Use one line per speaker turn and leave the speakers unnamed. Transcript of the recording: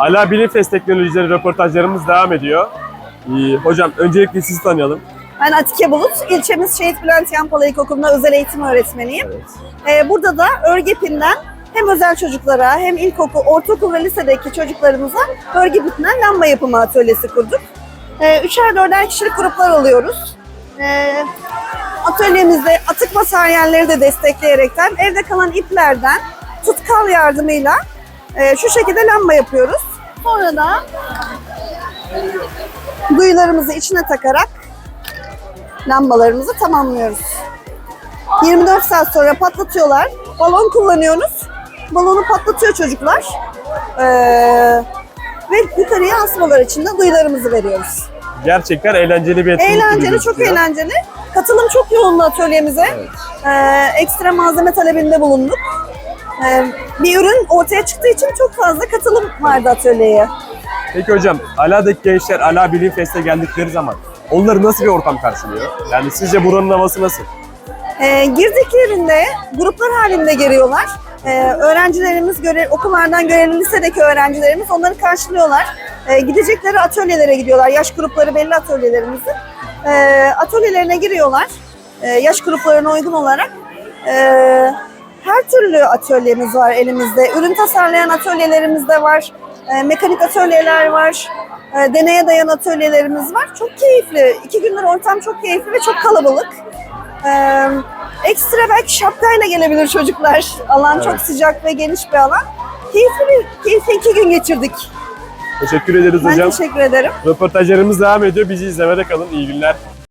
Ala Bilimfest Teknolojileri röportajlarımız devam ediyor. Ee, hocam öncelikle sizi tanıyalım.
Ben Atike Bulut, ilçemiz Şehit Bülent Yanpalı İlkokulu'nda özel eğitim öğretmeniyim. Ee, burada da Örgepin'den hem özel çocuklara hem ilkokul, ortaokul ve lisedeki çocuklarımıza Örgepin'den lamba yapımı atölyesi kurduk. Ee, üçer dörder kişilik gruplar oluyoruz. Ee, atölyemizde atık materyalleri de destekleyerekten evde kalan iplerden tutkal yardımıyla e, şu şekilde lamba yapıyoruz. Sonra da duyularımızı içine takarak lambalarımızı tamamlıyoruz. 24 saat sonra patlatıyorlar. Balon kullanıyoruz. Balonu patlatıyor çocuklar. Ee, ve yukarıya asmalar için de duyularımızı veriyoruz.
Gerçekten eğlenceli bir etkinlik
Eğlenceli, çok
gözüküyor.
eğlenceli. Katılım çok yoğundu atölyemize. Ee, ekstra malzeme talebinde bulunduk. Ee, bir ürün ortaya çıktığı için çok fazla katılım vardı atölyeye.
Peki hocam, Ala'daki gençler Ala Bilimfest'e geldikleri zaman onları nasıl bir ortam karşılıyor? Yani sizce buranın havası nasıl?
Ee, girdiklerinde gruplar halinde geliyorlar. Ee, öğrencilerimiz, göre, okullardan görevli lisedeki öğrencilerimiz onları karşılıyorlar. Ee, gidecekleri atölyelere gidiyorlar. Yaş grupları belli atölyelerimizin. Ee, atölyelerine giriyorlar. Ee, yaş gruplarına uygun olarak. Her türlü atölyemiz var elimizde. Ürün tasarlayan atölyelerimiz de var. Ee, mekanik atölyeler var. Ee, deneye dayan atölyelerimiz var. Çok keyifli. İki gündür ortam çok keyifli ve çok kalabalık. Ee, ekstra belki şapkayla gelebilir çocuklar. Alan
Evet.
çok sıcak ve geniş bir alan. Keyifli bir, keyifli iki gün geçirdik.
Teşekkür ederiz
Ben
hocam.
teşekkür ederim.
Röportajlarımız devam ediyor. Bizi izlemede kalın. İyi günler.